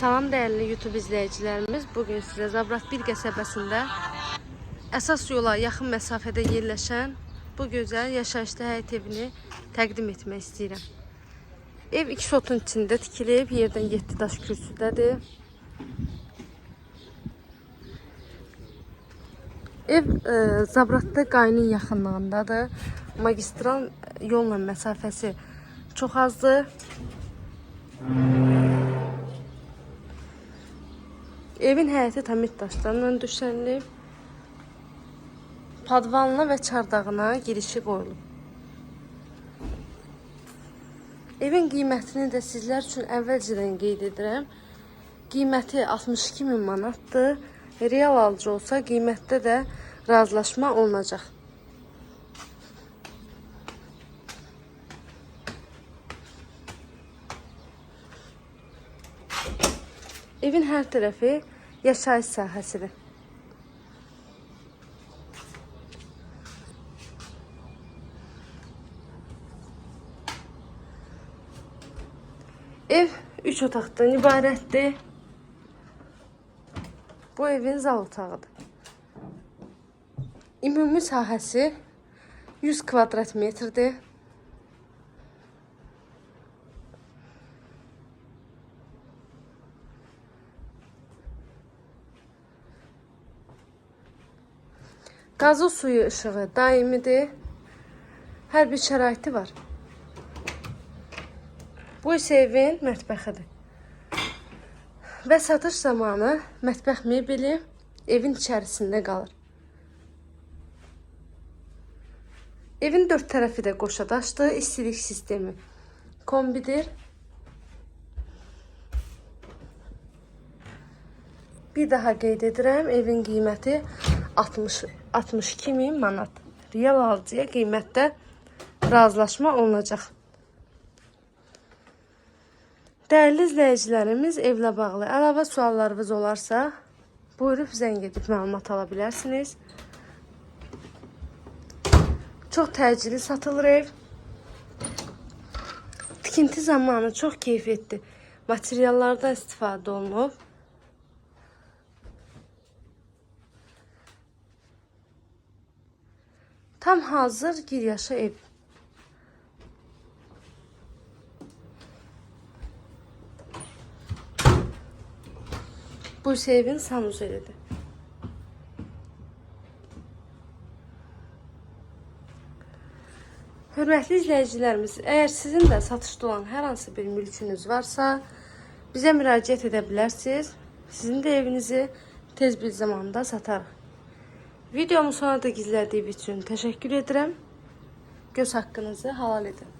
Salam değerli YouTube izleyicilerimiz. Bugün size Zabrat bir qəsəbəsində əsas yola yaxın məsafədə yerləşən bu gözəl yaşayışlı həyət evini təqdim etmək istəyirəm. Ev iki sotun içində tikilib, yerdən 7 daş kürsüdədir. Ev e, Zabratda qayının yaxınlığındadır. Magistral yolla məsafəsi çox azdır. Evin həyəti tamit daşlarla döşənilib. Padvanına və çardağına girişi qoyulub. Evin qiymətini də sizlər üçün əvvəlcədən qeyd edirəm. Qiyməti 62 min manatdır. Real alıcı olsa qiymətdə də razılaşma olunacaq. Evin hər tərəfi yaşayış sahəsidir. Ev 3 otaqdan ibarətdir. Bu evin zal otağıdır. Ümumi sahəsi 100 kvadrat metrdir. Qazı suyu işığı daimidir. Hər bir şəraiti var. Bu isə evin mətbəxidir. Və satış zamanı mətbəx mebeli evin içərisində qalır. Evin dörd tərəfi də qoşa daşdır, istilik sistemi kombidir. Bir daha qeyd edirəm, evin qiyməti 60 62 min manat. Real alıcıya qiymətdə razılaşma olunacaq. Dəyərli izləyicilərimiz, evlə bağlı əlavə suallarınız olarsa, buyurub zəng edib məlumat ala bilərsiniz. Çox təcili satılır ev. Tikinti zamanı çox keyfiyyətli materiallardan istifadə olunub. Tam hazır gir yaşa ev. Bu isə evin sanuzelidir. Hörmətli izləyicilərimiz, əgər sizin də satışda olan hər hansı bir mülkünüz varsa, bizə müraciət edə bilərsiniz. Sizin də evinizi tez bir zamanda satarıq. Videomu sonra da gizlədiyim üçün təşəkkür edirəm. Göz haqqınızı halal edin.